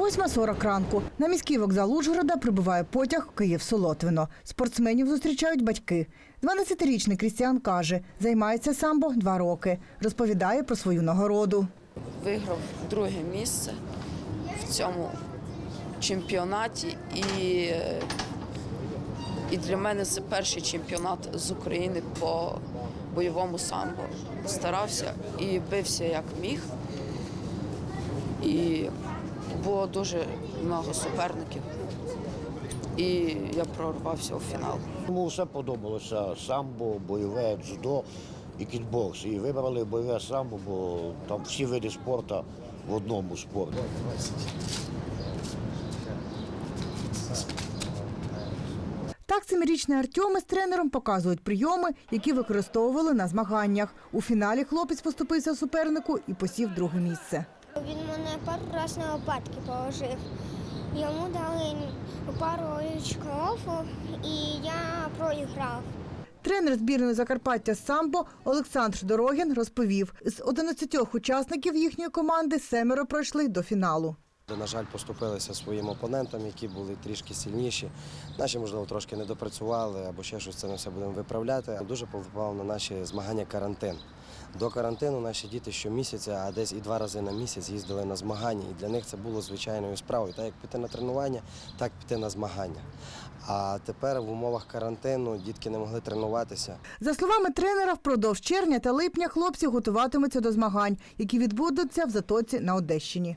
8.40 ранку. На міський вокзал Ужгорода прибуває потяг Київ-Солотвино. Спортсменів зустрічають батьки. 12-річний Крістіан каже, займається самбо два роки. Розповідає про свою нагороду. виграв друге місце в цьому чемпіонаті. І, і для мене це перший чемпіонат з України по бойовому самбо. Старався і бився як міг. І було дуже багато суперників. І я прорвався у фінал. Йому все подобалося самбо, бойове, дзюдо і кікбокс. І вибрали бойове самбо, бо там всі види спорту в одному спорті. Так семирічний Артем із тренером показують прийоми, які використовували на змаганнях. У фіналі хлопець поступився супернику і посів друге місце. Він мене пару разів на лопатки положив. Йому дали пару очков, і я проіграв. Тренер збірної Закарпаття самбо Олександр Дорогін розповів, з 11 учасників їхньої команди семеро пройшли до фіналу. На жаль, поступилися своїм опонентам, які були трішки сильніші. Наші, можливо, трошки не допрацювали або ще щось це ми все будемо виправляти. Дуже повпливав на наші змагання карантин. До карантину наші діти щомісяця, а десь і два рази на місяць їздили на змагання. І для них це було звичайною справою. Так як піти на тренування, так піти на змагання. А тепер в умовах карантину дітки не могли тренуватися. За словами тренера, впродовж червня та липня хлопці готуватимуться до змагань, які відбудуться в Затоці на Одещині.